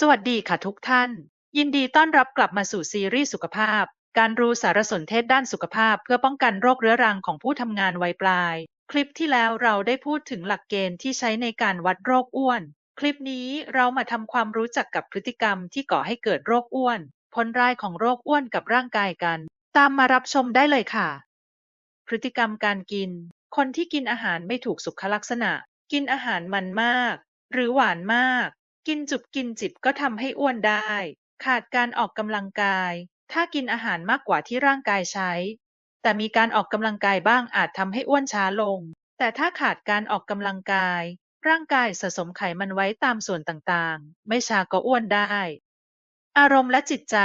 สวัสดีค่ะทุกท่าน ยินดีต้อนรับกลับมาสู่ซีรีส์สุขภาพ การรู้สารสนเทศด้านสุขภาพ เพื่อป้องกันโรคเรื้อรังของผู้ทำงานวัยปลาย คลิปที่แล้วเราได้พูดถึงหลักเกณฑ์ที่ใช้ในการวัดโรคอ้วน คลิปนี้เรามาทำความรู้จักกับพฤติกรรมที่ก่อให้เกิดโรคอ้วน ผลร้ายของโรคอ้วนกับร่างกายกัน ตามมารับชมได้เลยค่ะ พฤติกรรมการกิน คนที่กินอาหารไม่ถูกสุขลักษณะ กินอาหารมันมาก หรือหวานมาก กินจุบกินจิบก็ทำให้อ้วนได้ ขาดการออกกำลังกาย ถ้ากินอาหารมากกว่าที่ร่างกายใช้ แต่มีการออกกำลังกายบ้างอาจทำให้อ้วนช้าลง แต่ถ้าขาดการออกกำลังกาย ร่างกายสะสมไขมันไว้ตามส่วนต่างๆ ไม่ช้าก็อ้วนได้ อารมณ์และจิตใจ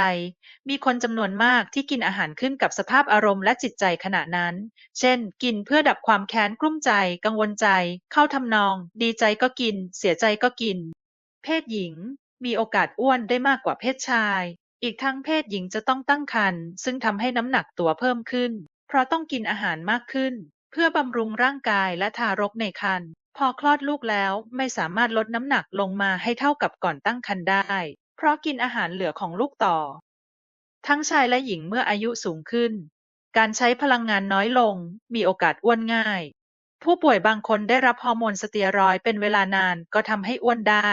มีคนจำนวนมากที่กินอาหารขึ้นกับสภาพอารมณ์และจิตใจขณะนั้น เช่น กินเพื่อดับความแค้นกลุ้มใจ กังวลใจ เข้าทำนอง ดีใจก็กิน เสียใจก็กิน เพศหญิงมีโอกาสอ้วนได้มากกว่าเพศชาย อีกทั้งเพศหญิงจะต้องตั้งครรภ์ซึ่งทำให้น้ำหนักตัวเพิ่มขึ้น เพราะต้องกินอาหารมากขึ้น เพื่อบำรุงร่างกายและทารกในครรภ์พอคลอดลูกแล้วไม่สามารถลดน้ำหนักลงมาให้เท่ากับก่อนตั้งครรภ์ได้ เพราะกินอาหารเหลือของลูกต่อ ทั้งชายและหญิงเมื่ออายุสูงขึ้น การใช้พลังงานน้อยลง มีโอกาสอ้วนง่าย ผู้ป่วยบางคนได้รับฮอร์โมนสเตียรอยด์เป็นเวลานานก็ทำให้อ้วนได้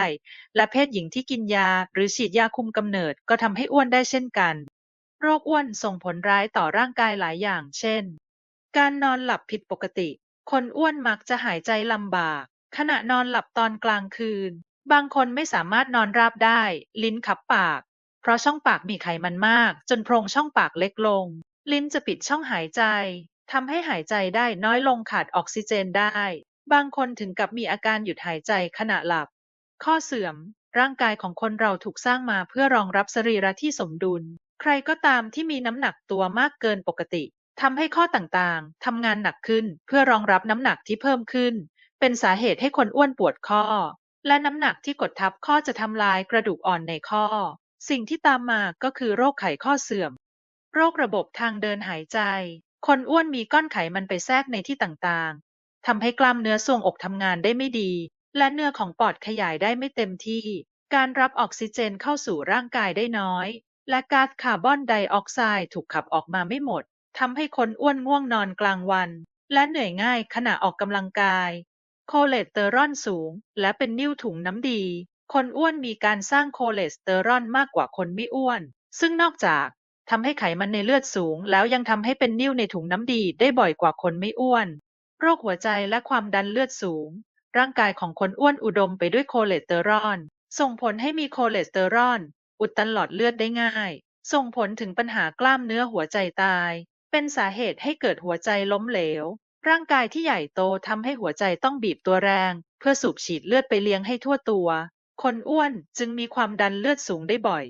และเพศหญิงที่กินยาหรือฉีดยาคุมกำเนิดก็ทำให้อ้วนได้เช่นกัน โรคอ้วนส่งผลร้ายต่อร่างกายหลายอย่าง เช่น การนอนหลับผิดปกติ คนอ้วนมักจะหายใจลำบาก ขณะนอนหลับตอนกลางคืน บางคนไม่สามารถนอนราบได้ ลิ้นขับปาก เพราะช่องปากมีไขมันมาก จนโพรงช่องปากเล็กลง ลิ้นจะปิดช่องหายใจ ทำให้หายใจได้น้อยลงขาดออกซิเจนได้ บางคนถึงกับมีอาการหยุดหายใจขณะหลับ ข้อเสื่อม ร่างกายของคนเราถูกสร้างมาเพื่อรองรับสรีระที่สมดุล ใครก็ตามที่มีน้ำหนักตัวมากเกินปกติทำให้ข้อต่างๆทำงานหนักขึ้นเพื่อรองรับน้ำหนักที่เพิ่มขึ้น เป็นสาเหตุให้คนอ้วนปวดข้อ และน้ำหนักที่กดทับข้อจะทำลายกระดูกอ่อนในข้อ สิ่งที่ตามมาก็คือโรคไขข้อเสื่อม โรคระบบทางเดินหายใจ คนอ้วนมีก้อนไขมันไปแทรกในที่ต่างๆทำให้กล้ามเนื้อทรวงอกทำงานได้ไม่ดี และเนื้อของปอดขยายได้ไม่เต็มที่ การรับออกซิเจนเข้าสู่ร่างกายได้น้อย และก๊าซคาร์บอนไดออกไซด์ถูกขับออกมาไม่หมดทำให้คนอ้วนง่วงนอนกลางวัน และเหนื่อยง่ายขณะออกกำลังกาย โคเลสเตอรอลสูง และเป็นนิ่วถุงน้ำดี คนอ้วนมีการสร้างโคเลสเตอรอลมากกว่าคนไม่อ้วน ซึ่งนอกจาก ทำให้ไขมันในเลือดสูง แล้วยังทำให้เป็นนิ่วในถุงน้ำดีได้บ่อยกว่าคนไม่อ้วน โรคหัวใจและความดันเลือดสูง ร่างกายของคนอ้วนอุดมไปด้วยโคเลสเตอรอล ส่งผลให้มีโคเลสเตอรอล อุดตันหลอดเลือดได้ง่าย ส่งผลถึงปัญหากล้ามเนื้อหัวใจตาย เป็นสาเหตุให้เกิดหัวใจล้มเหลว ร่างกายที่ใหญ่โตทำให้หัวใจต้องบีบตัวแรง เพื่อสูบฉีดเลือดไปเลี้ยงให้ทั่วตัว คนอ้วนจึงมีความดันเลือดสูงได้บ่อย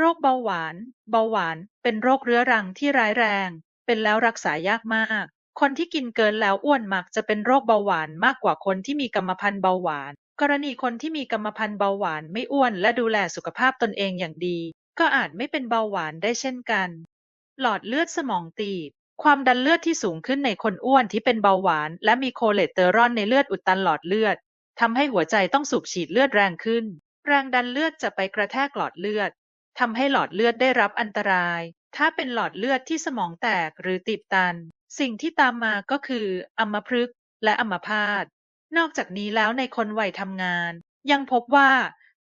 โรคเบาหวาน เบาหวานเป็นโรคเรื้อรังที่ร้ายแรง เป็นแล้วรักษายากมาก คนที่กินเกินแล้วอ้วนมักจะเป็นโรคเบาหวานมากกว่าคนที่มีกรรมพันธุ์เบาหวาน กรณีคนที่มีกรรมพันธุ์เบาหวานไม่อ้วนและดูแลสุขภาพตนเองอย่างดี ก็อาจไม่เป็นเบาหวานได้เช่นกัน หลอดเลือดสมองตีบ ความดันเลือดที่สูงขึ้นในคนอ้วนที่เป็นเบาหวาน และมีโคเลสเตอรอลในเลือดอุดตันหลอดเลือดทำให้หัวใจต้องสูบฉีดเลือดแรงขึ้น แรงดันเลือดจะไปกระแทกหลอดเลือด ทำให้หลอดเลือดได้รับอันตราย ถ้าเป็นหลอดเลือดที่สมองแตกหรือตีบตัน สิ่งที่ตามมาก็คืออัมพฤกษ์และอัมพาต นอกจากนี้แล้วในคนวัยทำงาน ยังพบว่า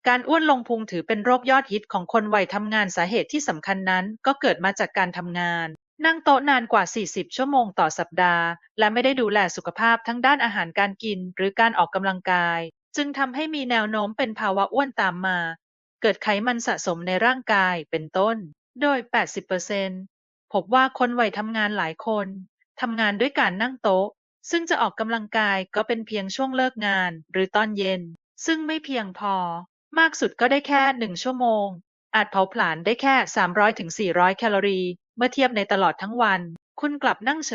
การอ้วนลงพุงถือเป็นโรคยอดฮิตของคนวัยทำงานสาเหตุที่สำคัญนั้น ก็เกิดมาจากการทำงาน นั่งโต๊ะนานกว่า 40 ชั่วโมงต่อสัปดาห์ และไม่ได้ดูแลสุขภาพทั้งด้านอาหารการกิน หรือการออกกำลังกาย จึงทำให้มีแนวโน้มเป็นภาวะอ้วนตามมา เกิดไขมันสะสมในร่างกาย เป็นต้น โดย80%พบว่าคนวัยทำงานหลายคนทำงานด้วยการนั่งโต๊ะ ซึ่งจะออกกำลังกายก็เป็นเพียงช่วงเลิกงาน หรือตอนเย็น ซึ่งไม่เพียงพอ มากสุดก็ได้แค่หนึ่งชั่วโมง อาจเผาผลาญได้แค่ 300-400 แคลอรี่ เมื่อเทียบในตลอดทั้งวัน คุณกลับนั่งเฉ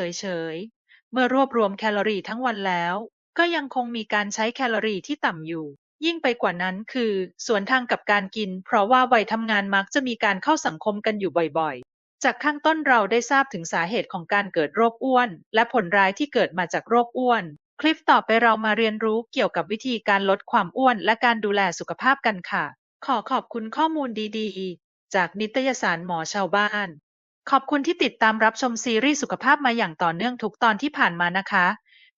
ย ๆ เมื่อรวบรวมแคลอรี่ทั้งวันแล้ว ก็ยังคงมีการใช้แคลอรี่ที่ต่ำอยู่ ยิ่งไปกว่านั้นคือ สวนทางกับการกิน เพราะว่าวัยทำงานมักจะมีการเข้าสังคมกันอยู่บ่อยๆ จากข้างต้นเราได้ทราบถึงสาเหตุของการเกิดโรคอ้วน และผลร้ายที่เกิดมาจากโรคอ้วน คลิปต่อไปเรามาเรียนรู้เกี่ยวกับวิธีการลดความอ้วน และการดูแลสุขภาพกันค่ะ ขอขอบคุณข้อมูลดีๆ จากนิตยสารหมอชาวบ้าน ขอบคุณที่ติดตามรับชมซีรีส์สุขภาพมาอย่างต่อเนื่องทุกตอนที่ผ่านมานะคะ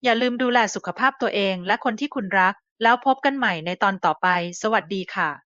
อย่าลืมดูแลสุขภาพตัวเอง และคนที่คุณรัก แล้วพบกันใหม่ในตอนต่อไป สวัสดีค่ะ